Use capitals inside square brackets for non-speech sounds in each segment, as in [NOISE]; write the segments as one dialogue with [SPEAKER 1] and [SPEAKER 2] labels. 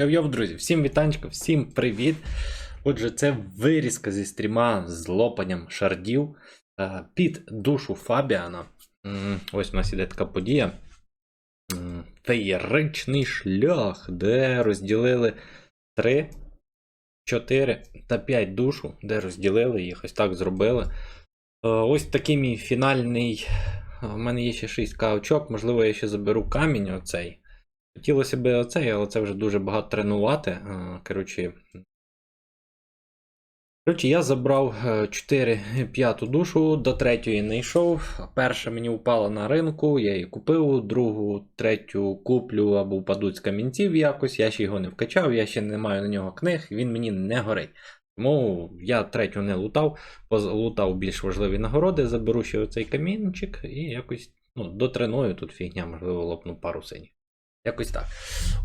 [SPEAKER 1] Йоу-йоу, друзі, всім вітанечко, всім привіт. Отже, це вирізка зі стріма з лопанням шардів е, під душу Фабіана. Ось у нас іде така подія. Феєричний шлях, де розділили 3, 4 та 5 душу, де розділили їх, ось так зробили. Е, Ось такий мій фінальний. У мене є ще 6 каучок, можливо, я ще заберу камінь оцей. Хотілося б оцей, але це вже дуже багато тренувати. Е, Коротше, Коротше, я забрав 4 п'яту душу, до третьої не йшов. Перша мені упала на ринку, я її купив, другу, третю куплю або впадуть з камінців якось. Я ще його не вкачав, я ще не маю на нього книг, він мені не горить. Тому я третю не лутав, лутав більш важливі нагороди, заберу ще оцей камінчик і якось ну, дотреную тут фігня, можливо, лопну пару синіх. Якось так.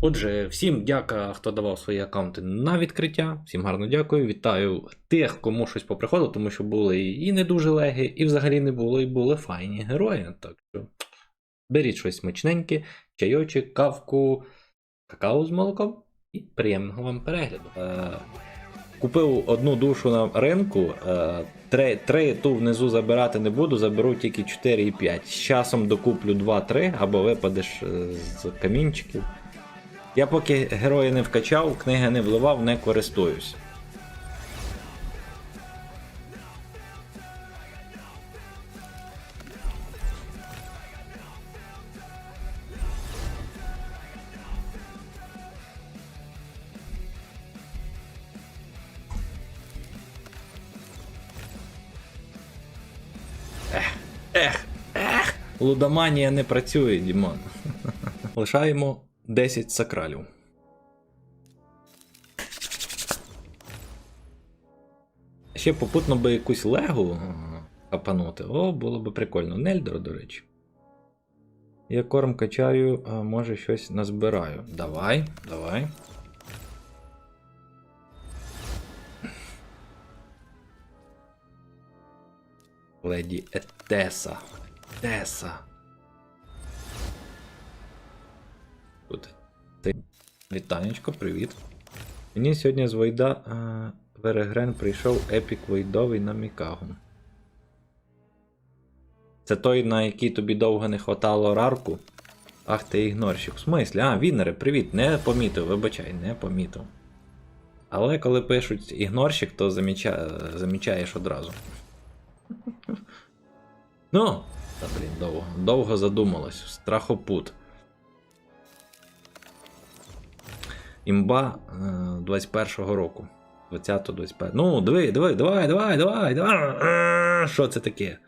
[SPEAKER 1] Отже, всім дяка, хто давав свої аккаунти на відкриття. Всім гарно дякую. Вітаю тих, кому щось поприходило, тому що були і не дуже леги, і взагалі не було, і були файні герої. Так що беріть щось смачненьке, чайочок, кавку, какао з молоком і приємного вам перегляду. Купив одну душу на ринку, е, три, три ту внизу забирати не буду, заберу тільки 4 і 5. З часом докуплю 2-3 або випадеш е, з камінчиків. Я поки герої не вкачав, книги не вливав, не користуюсь. Лудоманія не працює, Дімон. Лишаємо 10 сакралів. Ще попутно би якусь легу е, капанути. О, було б прикольно. Нельдро, до речі. Я корм качаю, а може щось назбираю. Давай, давай. Леді Етеса. Етеса. Тут. Вітанечко, привіт. Мені сьогодні з Войда а, Верегрен прийшов епік Войдовий на Мікагу. Це той, на який тобі довго не хватало рарку. Ах ти ігнорщик. В смислі? А, Вінери, привіт, не помітив, вибачай, не помітив. Але коли пишуть ігнорщик, то заміча... замічаєш одразу. [LAUGHS] Ну, та блін, довго. Довго задумалось. Страхопут. Імба е, 21-го року. 20-25. Ну, диви, диви, давай, давай, давай, давай. Е, Що це таке?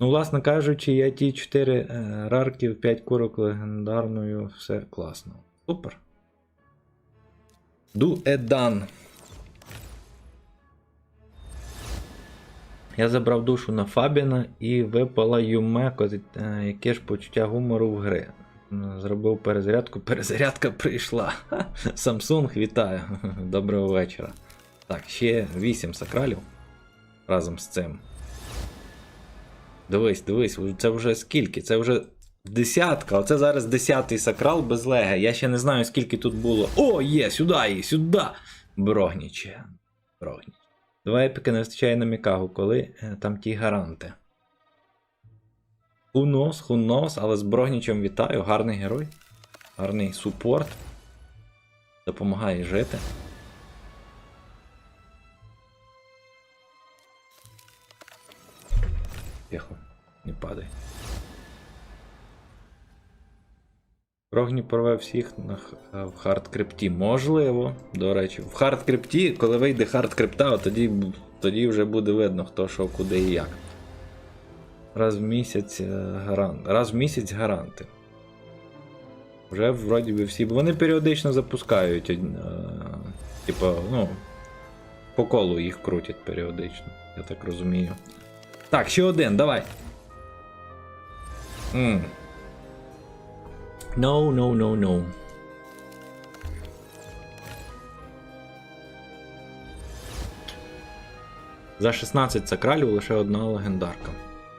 [SPEAKER 1] Ну, власне кажучи, я ті 4 е, рарки, 5 курок легендарною, все класно. Супер. Do Я забрав душу на Фабіна і випала Юмеко, е, яке ж почуття гумору в гри. Зробив перезарядку, [LAUGHS] перезарядка прийшла. [LAUGHS] Samsung, вітаю. [LAUGHS] Доброго вечора. Так, ще 8 сакралів разом з цим. Дивись, дивись, це вже скільки? Це вже десятка. Оце зараз десятий сакрал без леги. Я ще не знаю, скільки тут було. О, є, сюди є, сюди. Брогніче. Брогніч. Два епіки не вистачає на Мікагу, коли е, там ті гаранти. Хунос, хунос, але з Брогнічем вітаю, гарний герой. Гарний супорт. Допомагає жити. Тихо, не падай. Рогні порве всіх на е, в хардкрипті. Можливо, до речі. В хардкрипті, коли вийде хардкрипта, от тоді, тоді вже буде видно, хто що, куди і як. Раз в місяць е, гарант. Раз в місяць гаранти. Вже вроді би всі. Вони періодично запускають. Е, типа, ну. По колу їх крутять періодично, я так розумію. Так, ще один, давай. М. No, no, no, no. За 16 сакралів лише одна легендарка.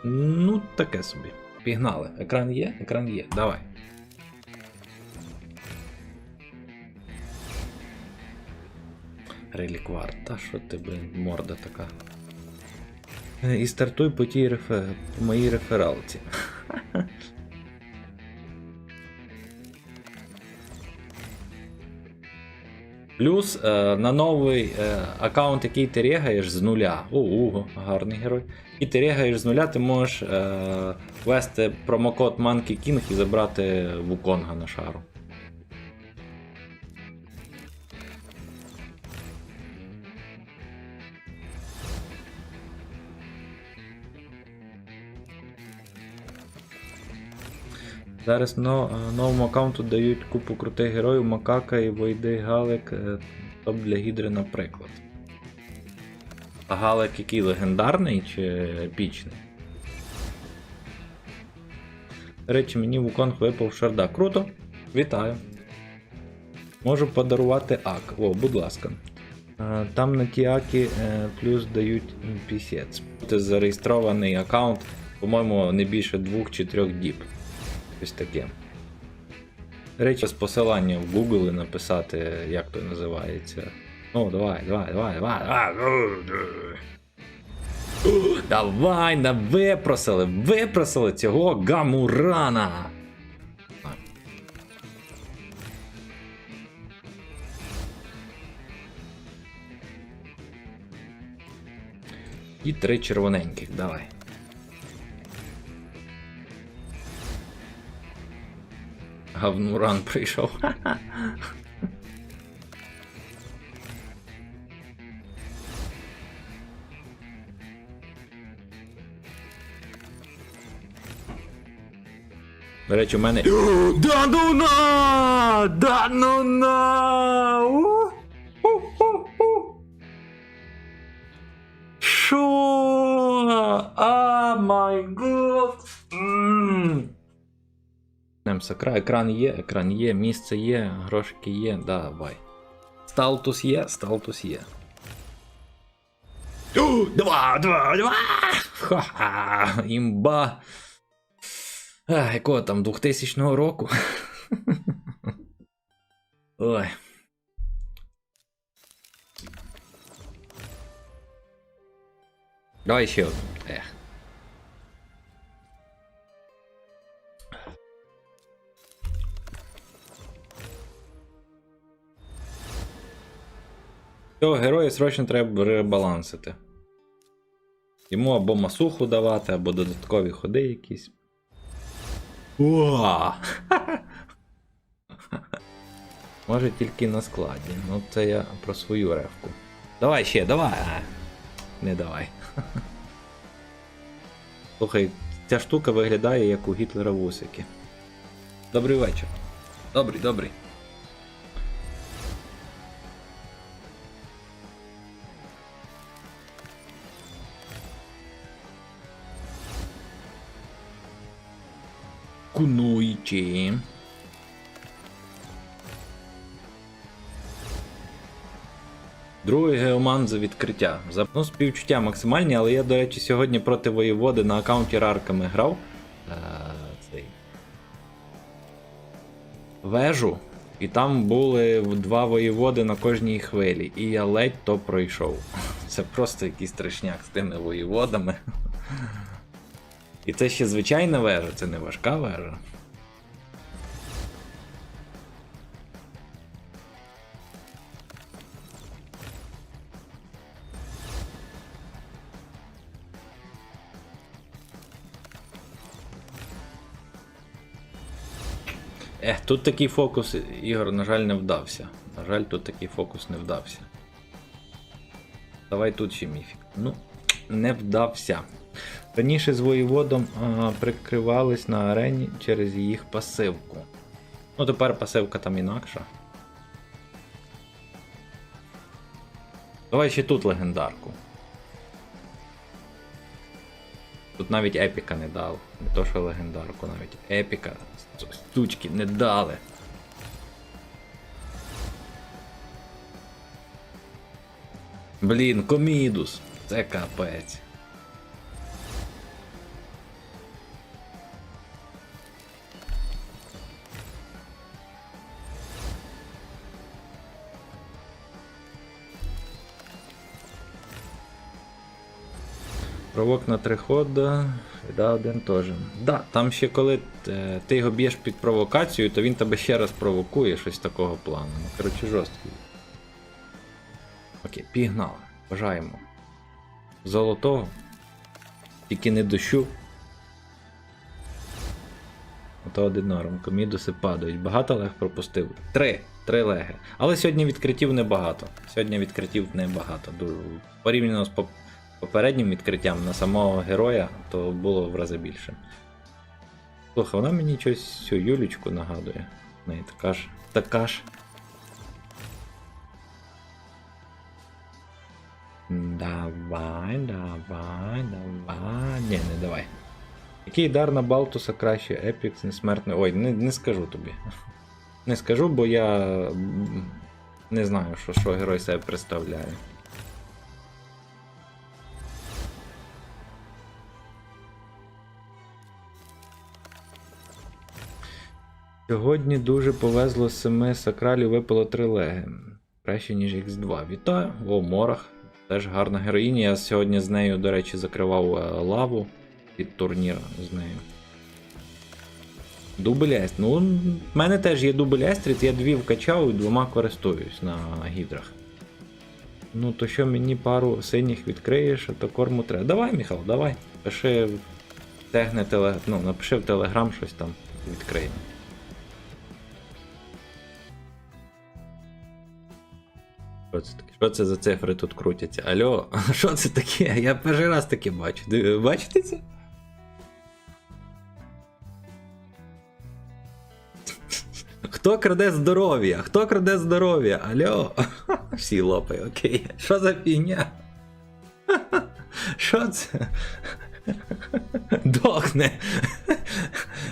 [SPEAKER 1] Ну, таке собі. Пігнали. Екран є? Екран є. Давай. Реліквар, та що ти, блин, морда така. І стартуй по тій рефер... по моїй рефералці. Плюс е, на новий е, аккаунт, який ти регаєш з нуля. О, гарний герой. І ти регаєш з нуля, ти можеш е, ввести промокод Monkey King і забрати Вуконга на шару. Зараз но, е, новому аккаунту дають купу крутих героїв, Макака і Войди Галик, е, топ для Гідри, наприклад. А Галик який легендарний чи епічний? До речі, мені Вуконг випав шарда. Круто! Вітаю! Можу подарувати ак. О, будь ласка. Е, Там на ті аки плюс дають пісець. Це зареєстрований аккаунт, по-моєму, не більше двох чи трьох діб. Ось таке. Речі, з посилання в Google написати, як то називається. Ну, давай, давай, давай, давай, давай. Давай, на випросили, випросили цього гамурана. І три червоненьких, давай. Гавнуран прийшов. До речі, у мене. Да ну на! Да ну на! У! Сакра, екран є, екран є, місце є, грошики є, давай. Сталтус є, сталтус є. Два, два, два! Ха-ха! Імба! А, якого там 2000 року? [LAUGHS] Ой. Давай ще. Ех. Цього героя срочно треба ребалансити. Йому або масуху давати, або додаткові ходи якісь. Уа! [LAUGHS] Може тільки на складі. Ну це я про свою ревку. Давай ще, давай! Не давай. [LAUGHS] Слухай, ця штука виглядає як у Гітлера вусики. Добрий вечір. Добрий, добрий. Кунуйчі. Другий геоман за відкриття. За ну, співчуття максимальні, але я, до речі, сьогодні проти воєводи на аккаунті рарками грав. Е, цей. Вежу. І там були два воєводи на кожній хвилі. І я ледь то пройшов. [LAUGHS] Це просто якийсь страшняк з тими воєводами. І це ще звичайна вежа, це не важка вежа. Ех, тут такий фокус, Ігор, на жаль, не вдався. На жаль, тут такий фокус не вдався. Давай тут ще міфік. Ну, не вдався. Раніше з воєводом прикривались на арені через їх пасивку. Ну, тепер пасивка там інакша. Давай ще тут легендарку. Тут навіть епіка не дав. Не то, що легендарку, навіть епіка. Стучки не дали. Блін, комідус. Це капець. Провок на три хода. Да, один теж. Да, там ще коли е, ти його б'єш під провокацію, то він тебе ще раз провокує щось такого плану. Ну, коротше, жорсткий. Окей, пігнали. Бажаємо. Золотого. Тільки не дощу. Ото один норм. Комідуси падають. Багато лег пропустив. Три. Три леги. Але сьогодні відкриттів небагато. Сьогодні відкриттів небагато. Дуже порівняно з попереднім відкриттям на самого героя, то було в рази більше. Слухай, вона мені щось цю Юлічку нагадує. В неї така ж. Така ж. Давай, давай, давай. Ні, не давай. Який дар на Балтуса краще? Епікс, несмертний. Ой, не, не скажу тобі. Не скажу, бо я не знаю, що, що герой себе представляє. Сьогодні дуже повезло з семи сакралів випало три леги. Краще, ніж X2. Вітаю! О, Морах. Теж гарна героїня. Я сьогодні з нею, до речі, закривав е, лаву під турнір з нею. Дубль Ест. Ну, в мене теж є дубль Естріт, я дві вкачав і двома користуюсь на гідрах. Ну, то що мені пару синіх відкриєш, то корму треба. Давай, Міхал, давай. Пиши в тегне теле... ну, напиши в Телеграм щось там відкриємо. Що це таке? Що це за цифри тут крутяться? Алло, [LAUGHS] що це таке? Я перший раз таке бачу. Бачите це? [LAUGHS] Хто краде здоров'я? Хто краде здоров'я? Алло? [LAUGHS] Всі лопає, окей. Що за фігня? Що це? Дохне.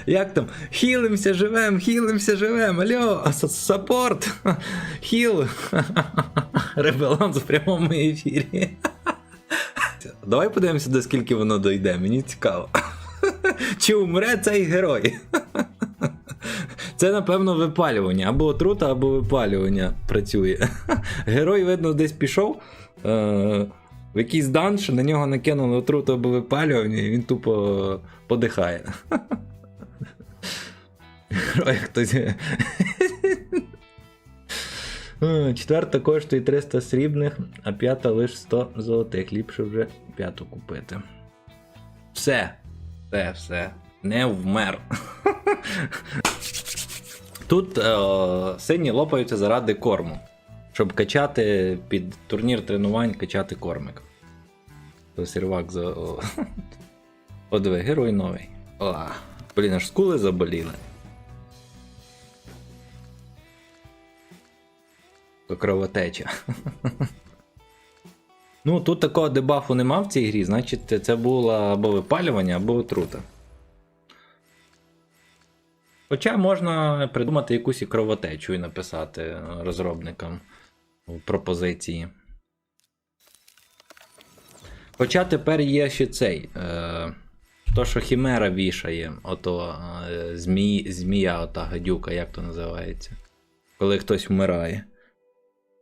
[SPEAKER 1] Як там? Хілимся, живем, хілимся, живем. Алло, саппорт. [LAUGHS] Хіл. [LAUGHS] Ребеланс в прямому ефірі. [LAUGHS] Давай подивимося, до скільки воно дойде, мені цікаво. Чи умре цей герой? Це, напевно, випалювання. Або отрута, або випалювання працює. Герой, видно, десь пішов. Е- в якийсь данж, на нього накинули отруту або випалювання, і він тупо подихає. Герой хтось. Е, Четверта коштує 300 срібних, а п'ята лише 100 золотих. Ліпше вже п'яту купити. Все. Все, все. Не вмер. Тут е, сині лопаються заради корму. Щоб качати під турнір тренувань, качати кормик. То сервак за. О. [LAUGHS] О, диви, герой новий. О, блін, аж скули заболіли. Кровотеча. ну, тут такого дебафу нема в цій грі, значить це було або випалювання, або отрута. Хоча можна придумати якусь і кровотечу і написати розробникам у пропозиції. Хоча тепер є ще цей. Е, то, що Хімера вішає, ото е, змій, змія, ота гадюка, як то називається. Коли хтось вмирає.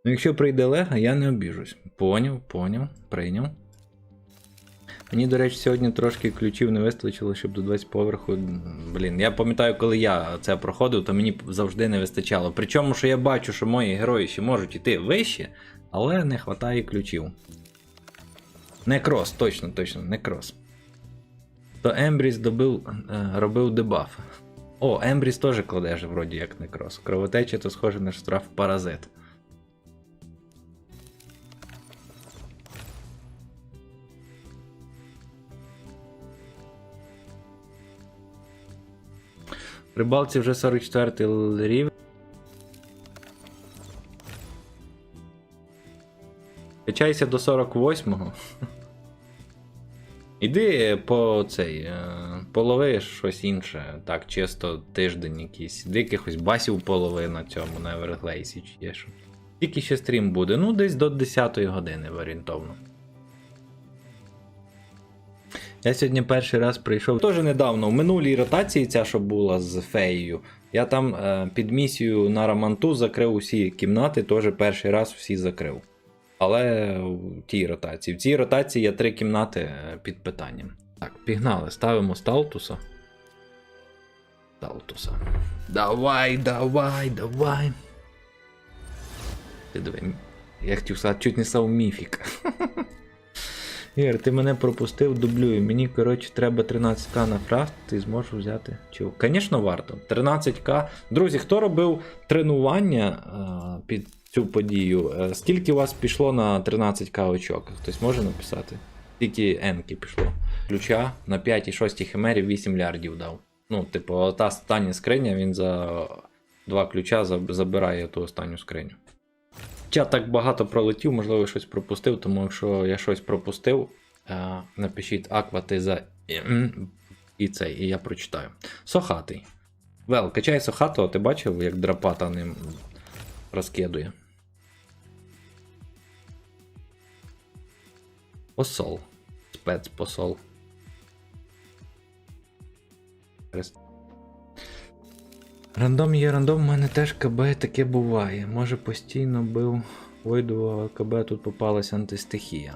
[SPEAKER 1] Ну, якщо прийде Лега, я не обіжусь. Поняв, поняв, прийняв. Мені, до речі, сьогодні трошки ключів не вистачило, щоб до 20 поверху. Блін, я пам'ятаю, коли я це проходив, то мені завжди не вистачало. Причому, що я бачу, що мої герої ще можуть йти вище, але не вистачає ключів. Некрос, точно, точно, некрос. То Ембріс добив, е, робив дебаф. О, Ембріс теж кладе же вроді як некрос. Кровотеча то схоже на штраф паразит. Рибалці вже 44 рівень. Качайся до 48-го. [LAUGHS] Іди по цей. е, Полови щось інше. Так, чисто тиждень якийсь. Іди якихось басів полови на цьому, на Everglades чи є що. Тільки ще стрім буде. Ну, десь до 10 години орієнтовно. Я сьогодні перший раз прийшов. Теж недавно, в минулій ротації, ця, що була з феєю, я там е, під місію на Раманту закрив усі кімнати, теж перший раз всі закрив. Але в тій ротації. В цій ротації є три кімнати е, під питанням. Так, пігнали, ставимо Сталтуса. Сталтуса. Давай, давай, давай. Ти диви, я хотів сказати, чуть не став міфік. [LAUGHS] Ігор, ти мене пропустив, дублюю. Мені, коротше, треба 13к на крафт, ти зможеш взяти. Чого? Звісно, варто. 13к. Друзі, хто робив тренування а, під цю подію? Е, Скільки у вас пішло на 13к очок? Хтось може написати? Скільки енки пішло? Ключа на 5 і 6 химерів 8 мільярдів дав. Ну, типу, та остання скриня, він за два ключа забирає ту останню скриню. Я так багато пролетів, можливо, щось пропустив, тому якщо я щось пропустив, е, напишіть Аква, за і цей, і я прочитаю. Сохатий. Вел, качай Сохатого, ти бачив, як драпата ним розкидує. Посол. Спецпосол. Хрест. Рандом є рандом, у мене теж КБ таке буває. Може постійно бив вийду, а КБ тут попалася антистихія.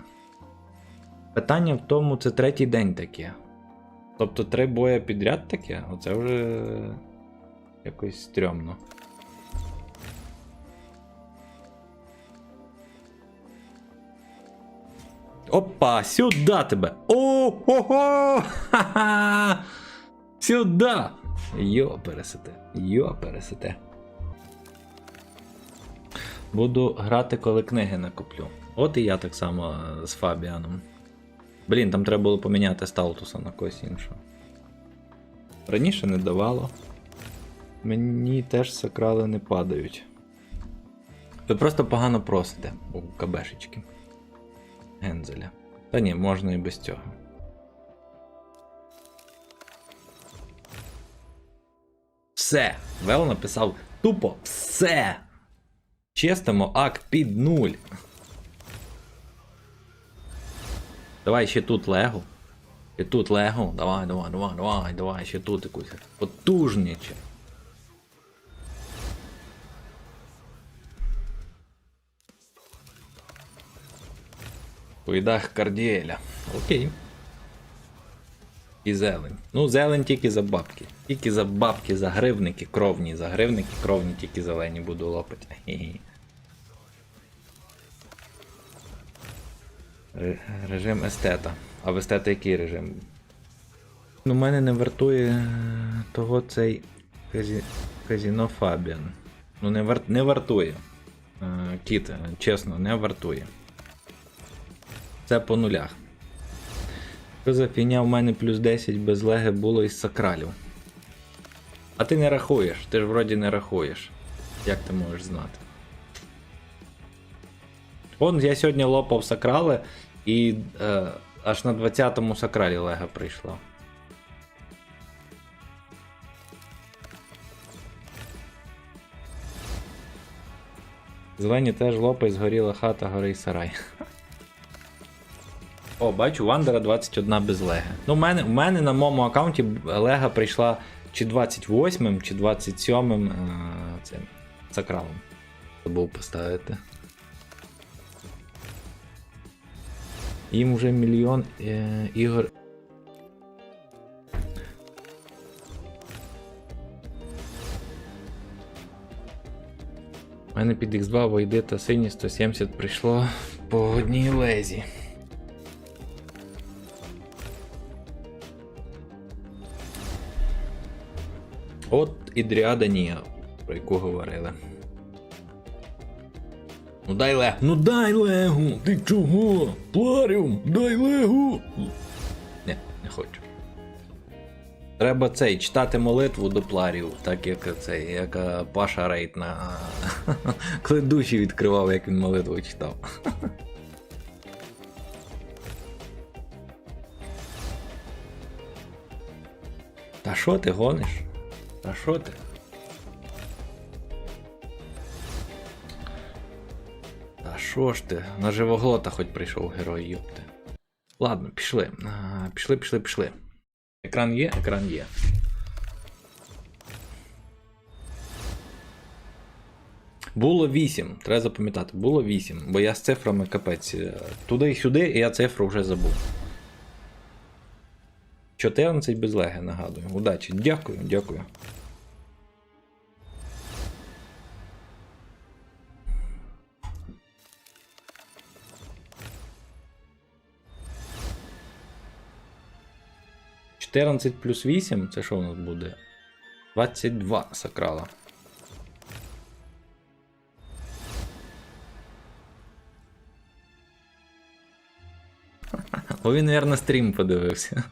[SPEAKER 1] Питання в тому, це третій день таке. Тобто три боя підряд таке, оце вже якось стрьомно. Опа, сюда тебе! О-хо-хо! Ха-ха! Сюда! Йо, пересете. Йо, пересете. Буду грати, коли книги накуплю. От і я так само е, з Фабіаном. Блін, там треба було поміняти сталтуса на когось іншого. Раніше не давало. Мені теж сакрали не падають. Ви просто погано просите у КБшечки. Гензеля. Та ні, можна і без цього. Все. Вел написав тупо все. Чистимо ак під нуль. Давай ще тут лего. І тут лего. Давай, давай, давай, давай, давай, ще тут якусь. Потужніче. Поїдах кардіеля. Окей. І зелень. Ну, зелень тільки за бабки. Тільки за бабки, за гривники, кровні, за гривники, кровні, тільки зелені буду лопати. Режим естета. А в естета який режим? Ну, мене не вартує того цей казі... казіно Фабіан. Ну, не, вар... не вартує. Е, Кіт, чесно, не вартує. Це по нулях. Що за фігня в мене плюс 10 без леги було із сакралів. А ти не рахуєш, ти ж вроді не рахуєш. Як ти можеш знати? Вон я сьогодні лопав сакрали і е, аж на 20-му сакралі лега прийшла. Зелені теж лопай, згоріла хата, гори сарай. О, бачу, Вандера 21 без леги. Ну, в мене, в мене на моєму аккаунті лега прийшла чи 28-м, чи 27 е, цим сакралом. Забув поставити. Їм вже мільйон е, ігор. У мене під X2 войди та сині 170 прийшло по одній лезі. От і Дріада Ніа, про яку говорили. Ну дай легу. Ну дай легу! Ти чого? Пларіум, дай легу! Не, не хочу. Треба цей читати молитву до пларів, так як цей, як е, Паша Рейд на [LAUGHS] коли душі відкривав, як він молитву читав. [LAUGHS] Та що ти гониш? Та що ти? Та що ж ти? На живоглота хоч прийшов герой, йопти. Ладно, пішли. А, пішли, пішли, пішли. Екран є, екран є. Було 8, треба запам'ятати, було 8, бо я з цифрами капець. е, Туди і сюди, і я цифру вже забув. 14 без леги, нагадую. Удачі. Дякую, дякую. Чотирнадцять плюс 8, це що у нас буде? 22 сакрала. [LAUGHS] Бо він, мабуть, стрім подивився.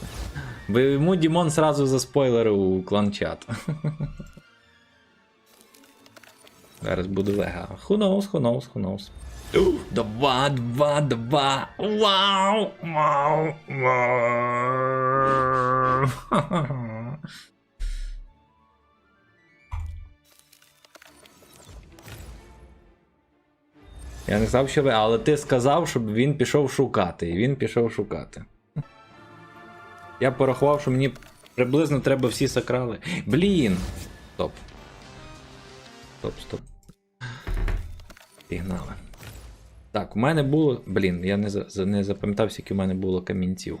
[SPEAKER 1] [LAUGHS] Бо йому Дімон сразу заспойлерив у клан-чат. [LAUGHS] Зараз буде лега. Who knows, who knows, who knows. Два, два, два. Вау! Вау! Вау! Я не сказав, що ви, але ти сказав, щоб він пішов шукати, і він пішов шукати. Я порахував, що мені приблизно треба всі сакрали. Блін! Стоп. Стоп, стоп. Пігнали. Так, у мене було. Блін, я не, не запам'ятав, скільки у мене було камінців.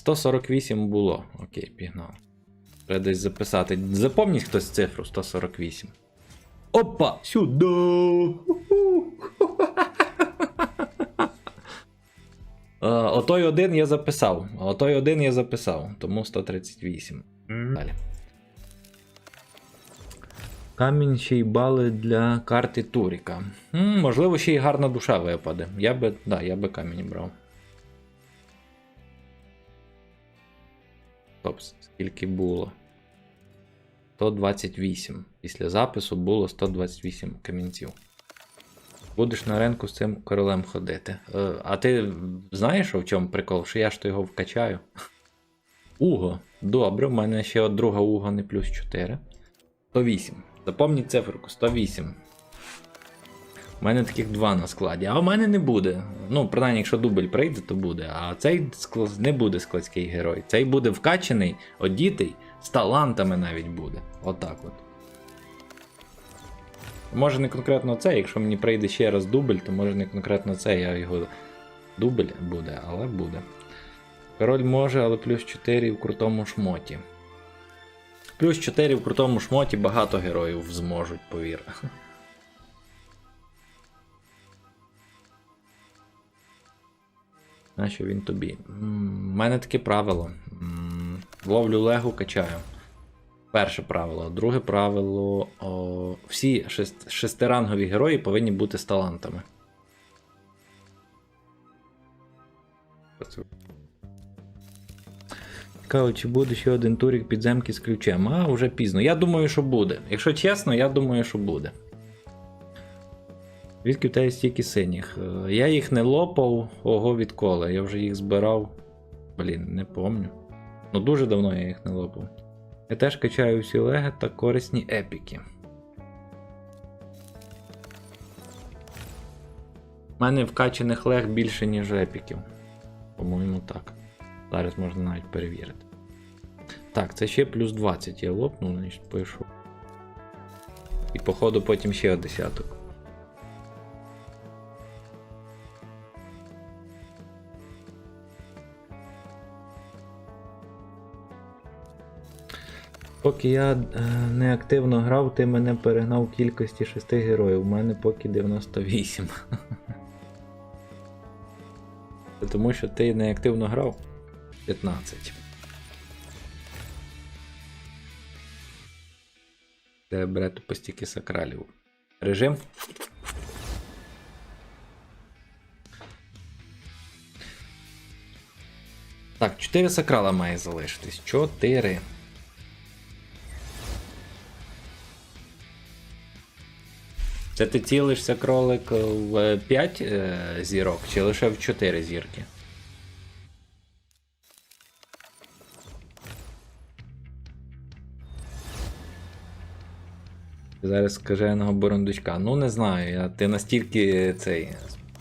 [SPEAKER 1] Сто сорок вісім було. Окей, пігнав. Треба десь записати. Запомніть хтось цифру 148. Опа! Сюди! [LAUGHS] Е, Отой один я записав. Отой один я записав, тому 138. Далі. Камінь ще й бали для карти Туріка. М, можливо, ще й гарна душа випаде. Я би, да, я би камінь брав. Стоп, скільки було? 128. Після запису було 128 камінців. Будеш на ринку з цим королем ходити. Е, а ти знаєш, в чому прикол? Що я ж то його вкачаю? [LAUGHS] Уго. Добре, в мене ще от друга уго не плюс 4. 108. Запомніть циферку 108. У мене таких два на складі, а у мене не буде. Ну, принаймні, якщо дубль прийде, то буде. А цей не буде складський герой. Цей буде вкачаний, одітий, з талантами навіть буде. Отак от. Може не конкретно це, якщо мені прийде ще раз дубль, то може не конкретно це, я його дубль буде, але буде. Король може, але плюс 4 в крутому шмоті. Плюс 4 в крутому шмоті багато героїв зможуть, повір. Нащо він тобі? У мене таке правило. Ловлю легу, качаю. Перше правило. Друге правило. О, всі шест, шестирангові герої повинні бути з талантами. Цікаво, чи буде ще один турік підземки з ключем. А, вже пізно. Я думаю, що буде. Якщо чесно, я думаю, що буде. Звідки в стільки синіх? Е, Я їх не лопав, ого відколи. Я вже їх збирав. Блін, не помню. Ну дуже давно я їх не лопав. Я теж качаю всі леги та корисні епіки. У мене вкачаних лег більше, ніж епіків. По-моєму, так. Зараз можна навіть перевірити. Так, це ще плюс 20 я лопнув, значить пишу. І походу потім ще десяток. Поки я е, не активно грав, ти мене перегнав в кількості 6 героїв. У мене поки 98. [LAUGHS] Тому що ти не активно грав 15. Де бере тупо стільки сакралів. Режим. Так, 4 сакрала має залишитись. 4. Це ти цілишся кролик в 5 е, зірок чи лише в 4 зірки? Зараз скаженого бурундучка. Ну не знаю, я, ти настільки цей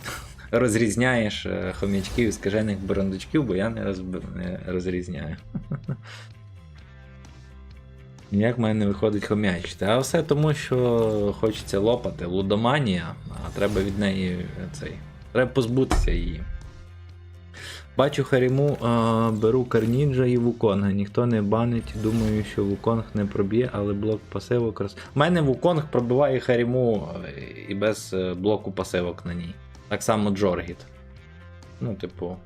[SPEAKER 1] [LAUGHS] розрізняєш е, хомячків і скажених бурундучків, бо я не, розб... не розрізняю. [LAUGHS] Ніяк в мене не виходить хомячити. А все тому, що хочеться лопати. Лудоманія, а треба від неї е, цей. Треба позбутися її. Бачу Харіму, а, беру Карніджа і Вуконга. Ніхто не банить. Думаю, що Вуконг не проб'є, але блок пасивок роз. У мене Вуконг пробиває Харіму е, і без е, блоку пасивок на ній. Так само Джоргіт. Ну, типу.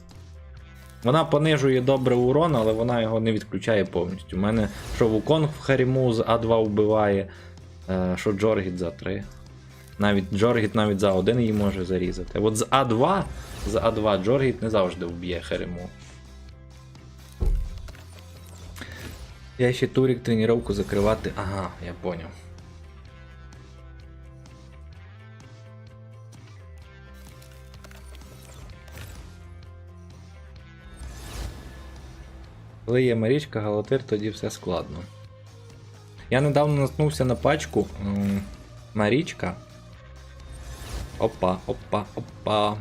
[SPEAKER 1] Вона понижує добре урон, але вона його не відключає повністю. У мене що Вуконг в Харіму з А2 вбиває, е, що Джоргіт за 3. Навіть Джоргіт навіть за 1 її може зарізати. От з А2, з А2 Джоргіт не завжди вб'є Харіму. Я ще турік тренування закривати. Ага, я поняв. Коли є Марічка, Галатир, тоді все складно. Я недавно наткнувся на пачку Марічка. Опа, опа, опа.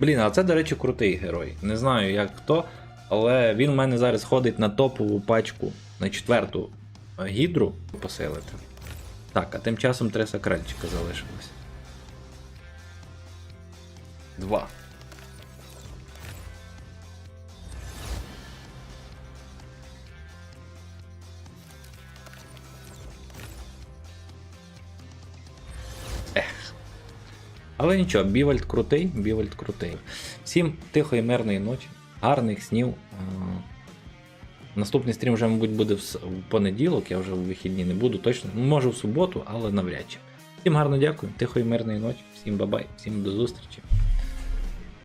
[SPEAKER 1] Блін, а це, до речі, крутий герой. Не знаю як хто, але він в мене зараз ходить на топову пачку на четверту е, гідру посилити. Так, а тим часом три сакральчика залишилось. Два. Але нічого, Бівальд крутий, Бівальд крутий. Всім тихої, мирної ночі, гарних снів. Наступний стрім вже, мабуть, буде в, понеділок, я вже в вихідні не буду точно. Може в суботу, але навряд чи. Всім гарно дякую, тихої, мирної ночі, всім бабай, всім до зустрічі.